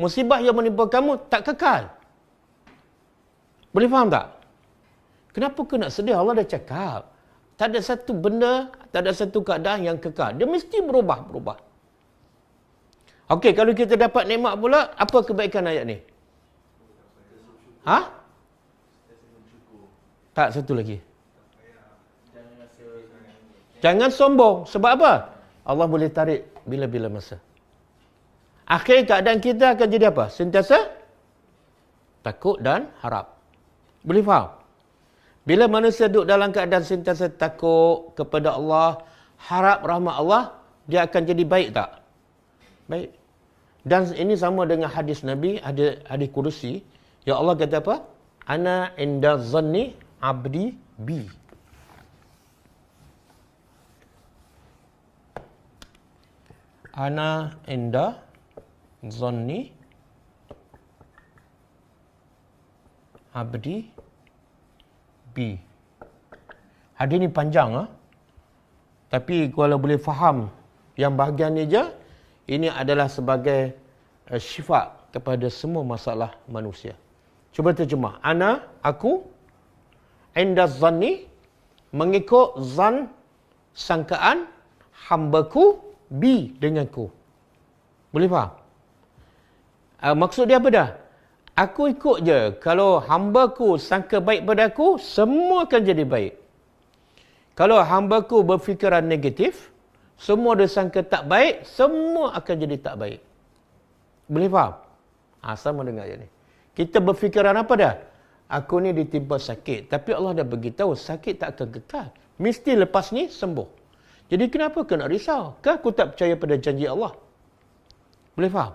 musibah yang menimpa kamu tak kekal. Boleh faham tak? Kenapa kau nak sedih? Allah dah cakap. Tak ada satu benda, tak ada satu keadaan yang kekal. Dia mesti berubah-berubah. Okey, kalau kita dapat nikmat pula, apa kebaikan ayat ni? Ha? Tak, satu lagi. Jangan sombong. Sebab apa? Allah boleh tarik bila-bila masa. Akhir keadaan kita akan jadi apa? Sentiasa takut dan harap. Boleh faham? Bila manusia duduk dalam keadaan sentiasa takut kepada Allah, harap rahmat Allah, dia akan jadi baik tak? Baik. Dan ini sama dengan hadis Nabi, ada hadis kudusi. Ya Allah kata apa? Ana inda zanni abdi bi. Ana inda zanni abdi B. Hadis ni panjang ah. Tapi kalau boleh faham yang bahagian ni je, ini adalah sebagai uh, syifa kepada semua masalah manusia. Cuba terjemah. Ana, aku, inda zanni, mengikut zan, sangkaan, hambaku, bi denganku. Boleh faham? Uh, maksud dia apa dah? Aku ikut je. Kalau hambaku sangka baik pada aku, semua akan jadi baik. Kalau hambaku berfikiran negatif, semua dia sangka tak baik, semua akan jadi tak baik. Boleh faham? Ha, sama dengan ayat ni. Kita berfikiran apa dah? Aku ni ditimpa sakit. Tapi Allah dah beritahu, sakit tak akan kekal. Mesti lepas ni sembuh. Jadi kenapa kena risau? Kan aku tak percaya pada janji Allah? Boleh faham?